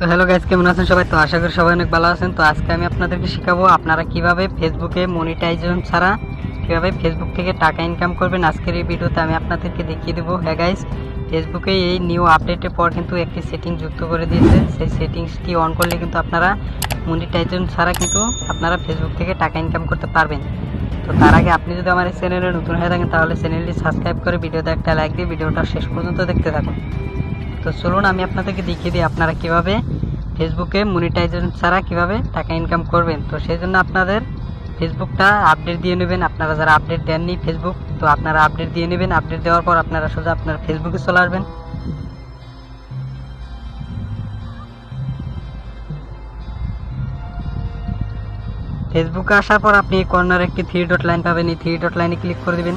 তো hello guys কেমন আছেন সবাই? তো আশা করি সবাই অনেক ভালো আছেন। তো আজকে আমি আপনাদেরকে শেখাবো আপনারা কীভাবে ফেসবুকে মনিটাইজেশন ছাড়া কীভাবে ফেসবুক থেকে টাকা ইনকাম করবেন। আজকের এই ভিডিওতে আমি আপনাদেরকে দেখিয়ে দেবো। হ্যাঁ গাইজ ফেসবুকে এই নিউ আপডেটের পর কিন্তু একটি সেটিং যুক্ত করে দিয়েছে। সেই সেটিংসটি অন করলে কিন্তু আপনারা মনিটাইজেশন ছাড়া কিন্তু আপনারা ফেসবুক থেকে টাকা ইনকাম করতে পারবেন। তো তার আগে আপনি যদি আমার এই চ্যানেলে নতুন হয়ে থাকেন, তাহলে চ্যানেলটি সাবস্ক্রাইব করে ভিডিওতে একটা লাইক দিয়ে ভিডিওটা শেষ পর্যন্ত দেখতে থাকুন। তো চলুন আমি আপনাদেরকে দেখিয়ে দিই আপনারা কীভাবে ফেসবুকে মনিটাইজেশন ছাড়া কীভাবে টাকা ইনকাম করবেন। তো সেই জন্য আপনাদের ফেসবুকটা আপডেট দিয়ে নেবেন। আপনারা যারা আপডেট দেননি ফেসবুক, তো আপনারা আপডেট দিয়ে নেবেন। আপডেট দেওয়ার পর আপনারা সোজা আপনার ফেসবুকে চলে আসবেন। ফেসবুকে আসার পর আপনি কর্নার একটি থ্রি ডট লাইন পাবেন। এই থ্রি ডট লাইনে ক্লিক করে দিবেন।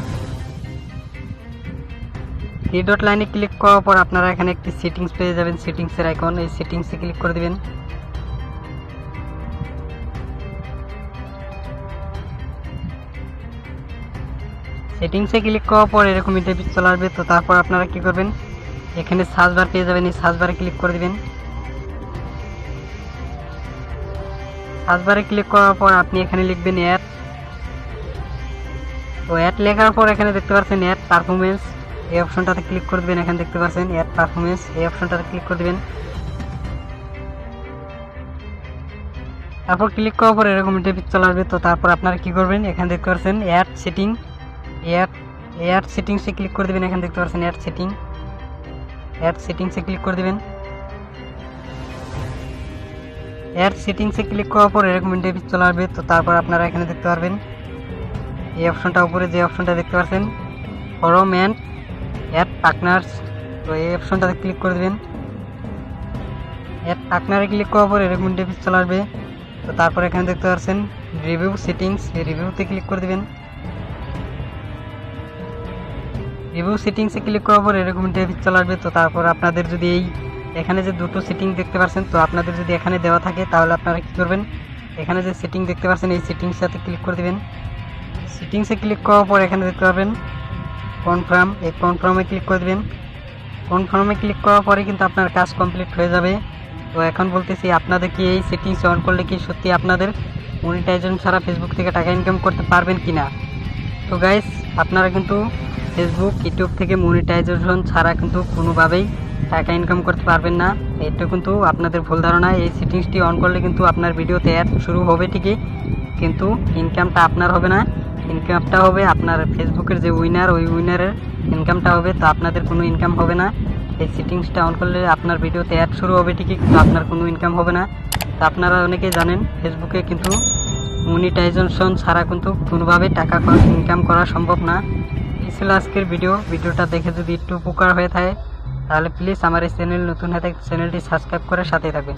থ্রি ডট লাইনে ক্লিক করার পর আপনারা এখানে একটি সেটিংস পেয়ে যাবেন সেটিংসের আইকন এই সেটিংসে ক্লিক করে দিবেন। সেটিংসে ক্লিক করার পর এরকম ইন্টারভিউ চলে আসবে, তো তারপর আপনারা কি করবেন? এখানে সার্চ বার পেয়ে যাবেন, এই সার্চ ক্লিক করে দিবেন। সার্চ ক্লিক করার পর আপনি এখানে লিখবেন অ্যাড তো অ্যাড লেখার পর এখানে দেখতে পাচ্ছেন অ্যাড পারফরমেন্স এই অপশনটাতে ক্লিক করে দেবেন, এখানে দেখতে পাচ্ছেন অ্যাড পারফরমেন্স এই অপশনটাতে ক্লিক করে দেবেন। তারপর ক্লিক করার পর এরকম ইন্টারভিউ চলে আসবে, তো তারপর আপনারা কি করবেন, এখানে দেখতে পাচ্ছেন অ্যাড সেটিং অ্যাড অ্যাড সেটিংসে ক্লিক করে দেবেন, এখানে দেখতে পাচ্ছেন অ্যাড সেটিং অ্যাড সেটিংসে ক্লিক করে দেবেন। অ্যাড সেটিংসে ক্লিক করার পর এরকম ইন্টারভিউ চলে আসবে, তো তারপর আপনারা এখানে দেখতে পারবেন। এই অপশনটা উপরে যে অপশনটা দেখতে পাচ্ছেন ফরম অ্যান্ড অ্যাড পার্টনার্স তো এই অপশনটাতে ক্লিক করে দেবেন। অ্যাড পার্টনারে ক্লিক করার পর এরকম ইন্টারভিউ চলে আসবে। তো তারপর এখানে দেখতে পাচ্ছেন রিভিউ সেটিংস এই রিভিউতে ক্লিক করে দেবেন। রিভিউ সেটিংসে ক্লিক করার পর এরকম ইন্টারভিউ চলে আসবে। তো তারপর আপনাদের যদি এই, এখানে যে দুটো সেটিং দেখতে পাচ্ছেন, তো আপনাদের যদি এখানে দেওয়া থাকে, তাহলে আপনারা কী করবেন? এখানে যে সেটিং দেখতে পাচ্ছেন, এই সেটিংসটাতে ক্লিক করে দেবেন। সেটিংসে ক্লিক করার পর এখানে দেখতে পাবেন কনফার্ম এই কনফার্মে ক্লিক করে দেবেন। কনফার্মে ক্লিক করার পরে কিন্তু আপনার কাজ কমপ্লিট হয়ে যাবে। তো এখন বলতেছি, আপনাদের কি এই সেটিংস অন করলে কি সত্যি আপনাদের মনিটাইজেশন ছাড়া ফেসবুক থেকে টাকা ইনকাম করতে পারবেন কি না তো গাইস আপনারা কিন্তু ফেসবুক ইউটিউব থেকে মনিটাইজেশন ছাড়া কিন্তু কোনোভাবেই টাকা ইনকাম করতে পারবেন না। এটা কিন্তু আপনাদের ভুল ধারণা। এই সেটিংসটি অন করলে কিন্তু আপনার ভিডিওতে অ্যাড শুরু হবে ঠিকই, কিন্তু ইনকামটা আপনার হবে না। ইনকামটা হবে আপনার ফেসবুকের যে উইনার ওই উইনারের ইনকামটা হবে, তো আপনাদের কোনো ইনকাম হবে না। এই সেটিংসটা অন করলে আপনার ভিডিওতে অ্যাড শুরু হবে ঠিকই, কিন্তু আপনার কোনো ইনকাম হবে না। তো আপনারা অনেকেই জানেন ফেসবুকে কিন্তু মনিটাইজেশন ছাড়া কিন্তু কোনোভাবে টাকা ইনকাম করা সম্ভব না। এই ছিল আজকের ভিডিও ভিডিওটা দেখে যদি একটু উপকার হয়ে থাকে, তাহলে প্লিজ আমার এই চ্যানেল নতুন হয়ে থাকে চ্যানেলটি সাবস্ক্রাইব করে সাথে থাকবেন।